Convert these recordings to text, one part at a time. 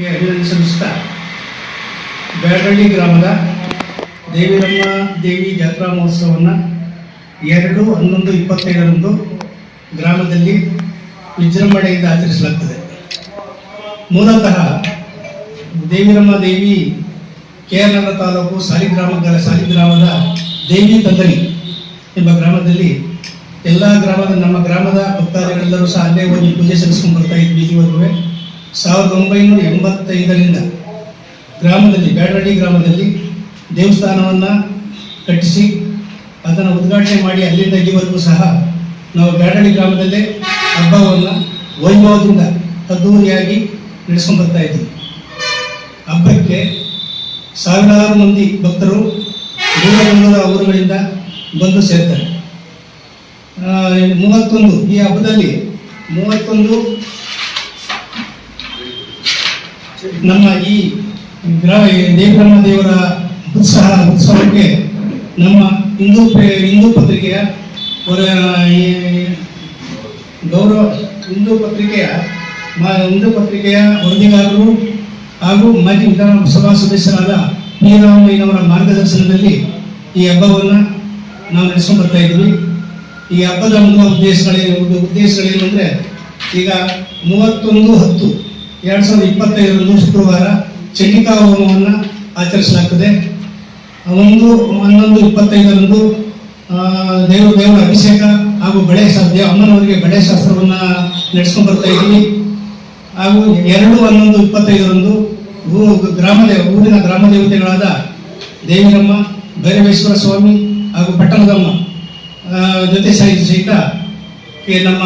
ಗೆ ಅಭಿನಂದನೆ ಬ್ಯಾಡಳ್ಳಿ ಗ್ರಾಮದ ದೇವಿರಮ್ಮ ದೇವಿ ಜಾತ್ರಾ ಮಹೋತ್ಸವವನ್ನು ಎರಡು ಹನ್ನೊಂದು ಇಪ್ಪತ್ತೈದರಂದು ಗ್ರಾಮದಲ್ಲಿ ವಿಜೃಂಭಣೆಯಿಂದ ಆಚರಿಸಲಾಗ್ತದೆ. ಮೂಲತಃ ದೇವಿರಮ್ಮ ದೇವಿ ಕೇರಳ ತಾಲೂಕು ಸಾಲಿಗ್ರಾಮ ಸಾಲಿಗ್ರಾಮದ ದೇವಿ ತಂದರಿ ಎಂಬ ಗ್ರಾಮದಲ್ಲಿ ಎಲ್ಲ ಗ್ರಾಮದ ನಮ್ಮ ಗ್ರಾಮದ ಭಕ್ತಾದಿಗಳೆಲ್ಲರೂ ಸಹ ಅಲ್ಲೇ ಹೋಗಿ ಪೂಜೆ ಸಲ್ಲಿಸ್ಕೊಂಡು ಬರ್ತಾ ಇದ್ವಿ. ಇದುವರೆಗೂ ಸಾವಿರದ ಒಂಬೈನೂರ ಎಂಬತ್ತೈದರಿಂದ ಗ್ರಾಮದಲ್ಲಿ, ಬ್ಯಾಡರಳ್ಳಿ ಗ್ರಾಮದಲ್ಲಿ ದೇವಸ್ಥಾನವನ್ನು ಕಟ್ಟಿಸಿ, ಅದನ್ನು ಉದ್ಘಾಟನೆ ಮಾಡಿ ಅಲ್ಲಿಂದ ಇಲ್ಲಿವರೆಗೂ ಸಹ ನಾವು ಬ್ಯಾಡಳ್ಳಿ ಗ್ರಾಮದಲ್ಲೇ ಹಬ್ಬವನ್ನು ವೈಭವದಿಂದ ಅದ್ದೂರಿಯಾಗಿ ನಡೆಸ್ಕೊಂಡು ಬರ್ತಾ ಇದ್ವಿ. ಹಬ್ಬಕ್ಕೆ ಸಾವಿರಾರು ಮಂದಿ ಭಕ್ತರು ದೂರ ಊರುಗಳಿಂದ ಬಂದು ಸೇರ್ತಾರೆ. ಮೂವತ್ತೊಂದು ಈ ಹಬ್ಬದಲ್ಲಿ ಮೂವತ್ತೊಂದು ನಮ್ಮ ಈ ದೇವರಮ್ಮ ದೇವರ ಉತ್ಸಾಹ, ಉತ್ಸವಕ್ಕೆ ನಮ್ಮ ಹಿಂದೂ ಹಿಂದೂ ಪತ್ರಿಕೆಯ ಗೌರವ, ಹಿಂದೂ ಪತ್ರಿಕೆಯ ಹಿಂದೂ ಪತ್ರಿಕೆಯ ವರದಿಗಾರರು ಹಾಗೂ ಮಾಜಿ ವಿಧಾನಸಭಾ ಸದಸ್ಯರಾದ ಪಿ ರಾಮಯ್ಯನವರ ಮಾರ್ಗದರ್ಶನದಲ್ಲಿ ಈ ಹಬ್ಬವನ್ನು ನಾವು ನಡೆಸ್ಕೊಂಡು ಬರ್ತಾ ಇದ್ವಿ ಈ ಹಬ್ಬದ ಮೂಲ ಉದ್ದೇಶಗಳೇನು? ಉದ್ದೇಶಗಳೇನು ಅಂದರೆ ಈಗ ಮೂವತ್ತೊಂದು ಹತ್ತು ಎರಡು ಸಾವಿರದ ಇಪ್ಪತ್ತೈದರಂದು ಶುಕ್ರವಾರ ಚಂಡಿಕಾ ಹೋಮವನ್ನು ಆಚರಿಸಲಾಗ್ತದೆ. ಒಂದು ಹನ್ನೊಂದು ಇಪ್ಪತ್ತೈದರಂದು ದೇವ, ದೇವರ ಅಭಿಷೇಕ ಹಾಗೂ ಬಳೆ ಶಾಸ್ತ್ರ ಅಮ್ಮನವರಿಗೆ ಬಳೆ ಶಾಸ್ತ್ರವನ್ನು ನಡೆಸ್ಕೊಂಡು ಬರ್ತಾ ಇದ್ದೀವಿ. ಹಾಗೂ ಎರಡು, ಹನ್ನೊಂದು, ಇಪ್ಪತ್ತೈದರಂದು ಊ ಗ್ರಾಮದೇವ ಊರಿನ ಗ್ರಾಮ ದೇವತೆಗಳಾದ ದೇವಿರಮ್ಮ, ಭೈರವೇಶ್ವರ ಸ್ವಾಮಿ ಹಾಗೂ ಪಟ್ಟಣದಮ್ಮ ಜೊತೆ ಸಹಿತ ನಮ್ಮ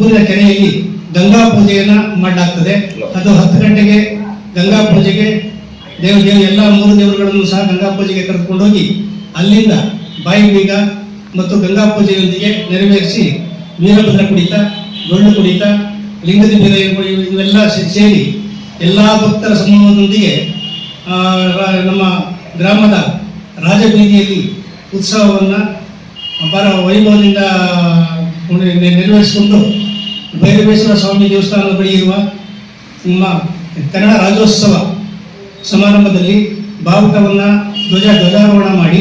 ಊರಿನ ಕೆರೆಯಲ್ಲಿ ಗಂಗಾ ಪೂಜೆಯನ್ನ ಮಾಡಲಾಗ್ತದೆ. ಅದು ಹತ್ತು ಗಂಟೆಗೆ ಗಂಗಾ ಪೂಜೆಗೆ ದೇವ ದೇವ ಎಲ್ಲ ಮೂರು ದೇವರುಗಳನ್ನು ಸಹ ಗಂಗಾ ಪೂಜೆಗೆ ಕರೆದುಕೊಂಡೋಗಿ ಅಲ್ಲಿಂದ ಬಾಯಿ ಬೀಗ ಮತ್ತು ಗಂಗಾ ಪೂಜೆಯೊಂದಿಗೆ ನೆರವೇರಿಸಿ ವೀರಭದ್ರ ಕುಡಿತ ಡೊಳ್ಳು ಕುಡಿತ ಲಿಂಗದ ಇವು- ಇವೆಲ್ಲ ಸೇರಿ ಎಲ್ಲ ಭಕ್ತರ ಸಮೂಹದೊಂದಿಗೆ ನಮ್ಮ ಗ್ರಾಮದ ರಾಜಬೀದಿಯಲ್ಲಿ ಉತ್ಸವವನ್ನು ಅಪಾರ ವೈಭವದಿಂದ ನೆರವೇರಿಸಿಕೊಂಡು ಭೈರವೇಶ್ವರ ಸ್ವಾಮಿ ದೇವಸ್ಥಾನದ ಬಳಿ ಇರುವ ನಿಮ್ಮ ಕನ್ನಡ ರಾಜ್ಯೋತ್ಸವ ಸಮಾರಂಭದಲ್ಲಿ ಭಾವುಟವನ್ನು ಧ್ವಜ ಧ್ವಜಾರೋಹಣ ಮಾಡಿ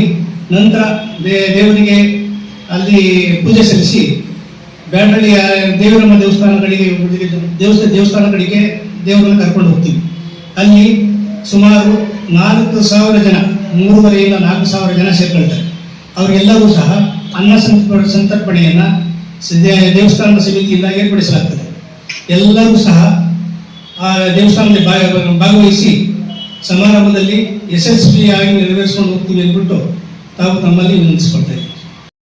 ನಂತರ ದೇವರಿಗೆ ಅಲ್ಲಿ ಪೂಜೆ ಸಲ್ಲಿಸಿ ಬ್ಯಾಡಳ್ಳಿಯ ದೇವರಮ್ಮ ದೇವಸ್ಥಾನಗಳಿಗೆ ದೇವಸ್ಥ ದೇವಸ್ಥಾನಗಳಿಗೆ ದೇವಸ್ಥಾನ ದೇವರನ್ನು ಕರ್ಕೊಂಡು ಹೋಗ್ತೀವಿ. ಅಲ್ಲಿ ಸುಮಾರು ನಾಲ್ಕು ಸಾವಿರ ಜನ, ಮೂರುವರೆಯಿಂದ ನಾಲ್ಕು ಸಾವಿರ ಜನ ಸೇರ್ಕೊಳ್ತಾರೆ. ಅವರೆಲ್ಲರೂ ಸಹ ಅನ್ನ ಸಂತರ್ಪ ಸಂತರ್ಪಣೆಯನ್ನು ದೇವಸ್ಥಾನದ ಸಮಿತಿಯಿಂದ ಏರ್ಪಡಿಸಲಾಗ್ತದೆ. ಎಲ್ಲರೂ ಸಹ ಆ ದೇವಸ್ಥಾನದಲ್ಲಿ ಭಾಗ- ಭಾಗವಹಿಸಿ ಸಮಾರಂಭದಲ್ಲಿ ಯಶಸ್ವಿಯಾಗಿ ನೆರವೇರಿಸಿಕೊಂಡು ಹೋಗ್ತೀವಿ ಅಂದ್ಬಿಟ್ಟು ತಾವು ತಮ್ಮಲ್ಲಿ ವಿನಂತಿಸ್ಕೊಳ್ತಾ ಇದ್ದೀವಿ.